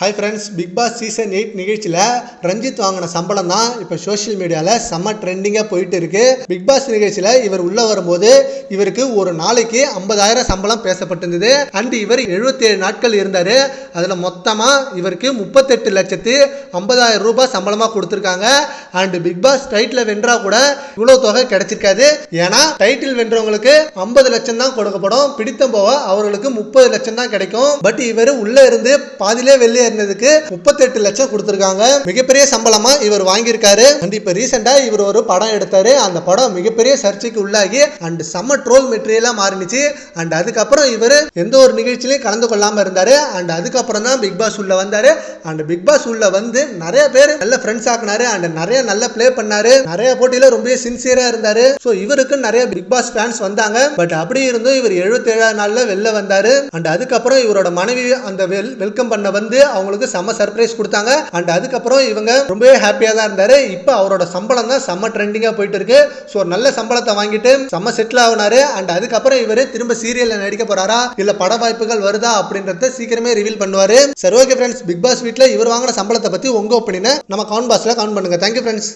Hi friends big boss season eight நிகழ்ச்சியில் ரஞ்சித் வாங்கின சம்பளம் தான் இப்போ சோஷியல் மீடியாவில் செம்ம ட்ரெண்டிங்காக போயிட்டு இருக்கு. பிக் பாஸ் நிகழ்ச்சியில் இவர் உள்ளே வரும்போது இவருக்கு ஒரு நாளைக்கு ஐம்பதாயிரம் சம்பளம் பேசப்பட்டிருந்தது. அண்ட் இவர் 77 நாட்கள் இருந்தார். அதில் மொத்தமாக இவருக்கு முப்பத்தெட்டு லட்சத்து ஐம்பதாயிரம் ரூபாய் சம்பளமாக கொடுத்துருக்காங்க. அண்டு பிக் பாஸ் டைட்டில் வென்றா கூட இவ்வளோ தொகை கிடைச்சிருக்காது. ஏன்னா டைட்டில் வென்றவங்களுக்கு ஐம்பது லட்சம் தான் கொடுக்கப்படும். பிடித்தம் போக அவர்களுக்கு முப்பது லட்சம் தான் கிடைக்கும். பட் இவர் உள்ளே இருந்து பாதியிலே வெளியே இருந்ததுக்கு முப்பத்தெட்டு லட்சம் கொடுத்துருக்காங்க. மிகப்பெரிய சம்பளமா இவர் வாங்கியிருக்காரு. அண்ட் இப்ப ரீசெண்டா இவர் ஒரு படம் எடுத்தாரு. அந்த படம் மிகப்பெரிய சர்ச்சைக்கு உள்ளாகி அண்ட் செம்ம ட்ரோல் மெட்டீரியலா மாறினுச்சு. அண்ட் அதுக்கப்புறம் இவர் எந்த ஒரு நிகழ்ச்சியிலையும் கலந்து கொள்ளாம இருந்தாரு. அண்ட் அதுக்கப்புறம் தான் பிக் பாஸ் உள்ள வந்தாரு. அண்ட் பிக் பாஸ் உள்ள வந்து நிறைய பேர் நல்ல ஃப்ரெண்ட்ஸ் ஆக்குனாரு. அண்ட் நிறைய நல்ல ப்ளே பண்ணாரு. நிறைய போட்டியில ரொம்ப சின்சியரா இருந்தாரு. ஸோ இவருக்கு நிறைய பிக் பாஸ் ஃபேன்ஸ் வந்தாங்க. பட் அப்படி இருந்தும் இவர் 77 நாள்ல வெளில வந்தாரு. அண்ட் அதுக்கப்புறம் இவரோட மனைவி அந்த வெல் வெல்கம் பண்ண வந்து அவங்களுக்கு செம்ம சர்ப்ரைஸ் கொடுத்தாங்க. அண்ட் அதுக்கப்புறம் இவங்க ரொம்பவே ஹாப்பியாக தான் இருந்தாரு. இப்போ அவரோட சம்பளம் தான் செம்ம ட்ரெண்டிங்காக போயிட்டு இருக்கு. ஸோ நல்ல சம்பளத்தை வாங்கிட்டு செம்ம செட்டில் ஆகினாரு. அண்ட் அதுக்கப்புறம் இவர் திரும்ப சீரியல்ல நடிக்க போறாரா? இல்ல பட வாய்ப்புகள் வருதா? அப்படின்றத சீக்கிரமே ரிவீல் பண்ணுவாரு. சரி ஓகே ஃப்ரெண்ட்ஸ் பிக் பாஸ் வீட்டில் இவர் வாங்கின சம்பளத்தை பத்தி உங்க ஒப்பீனியனை நம்ம கவுண்ட் பாஸ்ல கவுண்ட் பண்ணுங்க. Thank you friends